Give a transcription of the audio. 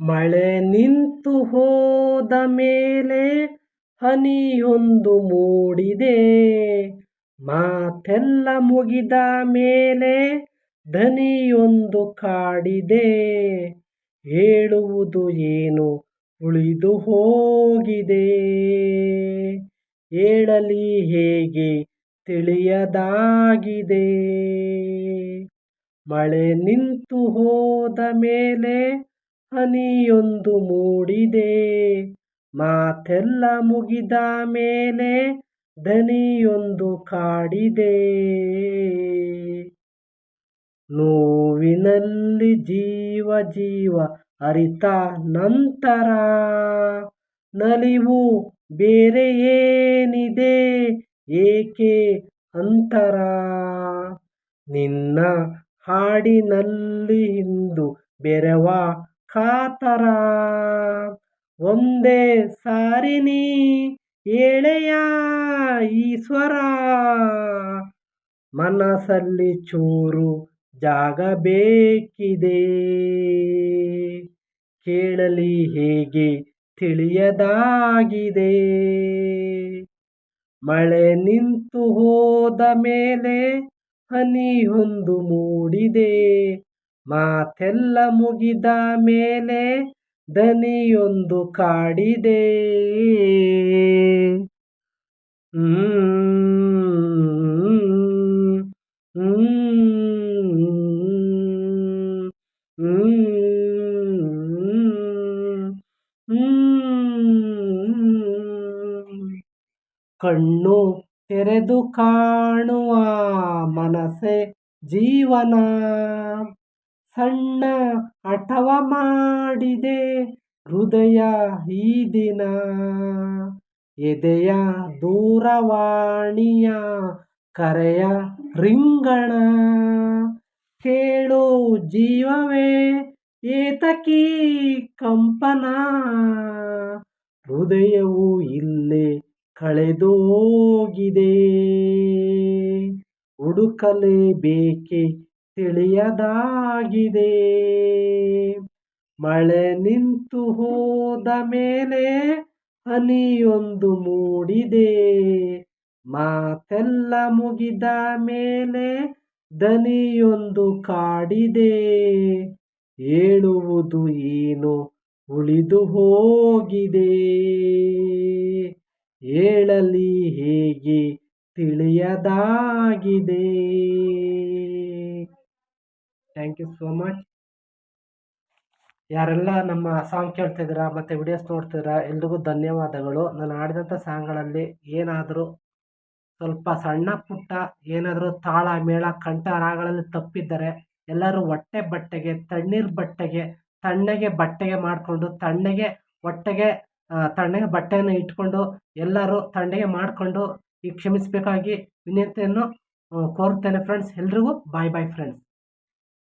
ಮಳೆ ನಿಂತು ಹೋದ ಮೇಲೆ ಹನಿಯೊಂದು ಮೂಡಿದೆ. ಮಾತೆಲ್ಲ ಮುಗಿದ ಮೇಲೆ ಧನಿಯೊಂದು ಕಾಡಿದೆ. ಹೇಳುವುದು ಏನು? ಉಳಿದು ಹೋಗಿದೆ. ಹೇಳಲಿ ಹೇಗೆ? ತಿಳಿಯದಾಗಿದೆ. ಮಳೆ ನಿಂತು ಹೋದ ಮೇಲೆ ಹನಿಯೊಂದು ಮೂಡಿದೆ. ಮಾತೆಲ್ಲ ಮುಗಿದ ಮೇಲೆ ದನಿಯೊಂದು ಕಾಡಿದೆ. ನೋವಿನಲ್ಲಿ ಜೀವ ಜೀವ ಅರಿತ ನಂತರ ನಲಿವು ಬೇರೆ ಏನಿದೆ? ಏಕೆ ಅಂತರ? ನಿನ್ನ ಹಾಡಿನಲ್ಲಿ ಇಂದು ಬೆರವ ಕಾತರ. ಒಂದೇ ಸಾರಿನಿ ಏಳೆಯ ಈಶ್ವರ. ಮನಸ್ಸಲ್ಲಿ ಚೂರು ಜಾಗ ಬೇಕಿದೆ. ಕೇಳಲಿ ಹೇಗೆ ತಿಳಿಯದಾಗಿದೆ. ಮಳೆ ನಿಂತು ಹೋದ ಮೇಲೆ ಹನಿಯೊಂದು ಮೂಡಿದೆ. ಮಾತೆಲ್ಲ ಮುಗಿದ ಮೇಲೆ ದನಿಯೊಂದು ಕಾಡಿದೆ. ಕಣ್ಣು ತೆರೆದು ಕಾಣುವ ಮನಸೆ ಜೀವನ. ಸಣ್ಣ ಹಠವ ಮಾಡಿದೆ ಹೃದಯ ಈ ದಿನ. ಎದೆಯ ದೂರವಾಣಿಯ ಕರೆಯ ರಿಂಗಣ. ಕೇಳು ಜೀವವೇ ಏತಕಿ ಕಂಪನ. ಹೃದಯವು ಇಲ್ಲೇ ಕಳೆದು ಹೋಗಿದೆ ಹುಡುಕಲೇಬೇಕೆ ತಿಳಿಯದಾಗಿದೆ. ಮಳೆ ನಿಂತು ಹೋದ ಮೇಲೆ ಹನಿಯೊಂದು ಮೂಡಿದೆ. ಮಾತೆಲ್ಲ ಮುಗಿದ ಮೇಲೆ ದನಿಯೊಂದು ಕಾಡಿದೆ. ಹೇಳುವುದು ಏನು ಉಳಿದು ಹೋಗಿದೆ. ಹೇಳಲಿ ಹೇಗೆ ತಿಳಿಯದಾಗಿದೆ. ಥ್ಯಾಂಕ್ ಯು ಸೋ ಮಚ್ ಯಾರೆಲ್ಲ ನಮ್ಮ ಸಾಂಗ್ ಕೇಳ್ತಿದ್ದೀರಾ, ಮತ್ತು ವಿಡಿಯೋಸ್ ನೋಡ್ತಿದ್ದೀರಾ, ಎಲ್ರಿಗೂ ಧನ್ಯವಾದಗಳು. ನಾನು ಆಡಿದಂಥ ಸಾಂಗ್ಗಳಲ್ಲಿ ಏನಾದರೂ ಸ್ವಲ್ಪ ಸಣ್ಣ ಪುಟ್ಟ, ಏನಾದರೂ ತಾಳ, ಮೇಳ ಕಂಠ ರಾಗಗಳಲ್ಲಿ ತಪ್ಪಿದ್ದರೆ ಎಲ್ಲರೂ ಹೊಟ್ಟೆ ಬಟ್ಟೆಗೆ, ತಣ್ಣೀರು ಬಟ್ಟೆಗೆ, ತಣ್ಣಗೆ ಬಟ್ಟೆಗೆ ಮಾಡಿಕೊಂಡು, ತಣ್ಣಗೆ ಹೊಟ್ಟೆಗೆ ತಣ್ಣಗೆ ಬಟ್ಟೆಯನ್ನು ಇಟ್ಕೊಂಡು ಎಲ್ಲರೂ ತಣ್ಣಗೆ ಮಾಡಿಕೊಂಡು ಈ ಕ್ಷಮಿಸಬೇಕಾಗಿ ವಿನಂತಿಯನ್ನು ಕೋರ್ತೇನೆ ಫ್ರೆಂಡ್ಸ್ ಎಲ್ರಿಗೂ ಬಾಯ್ ಬಾಯ್ ಫ್ರೆಂಡ್ಸ್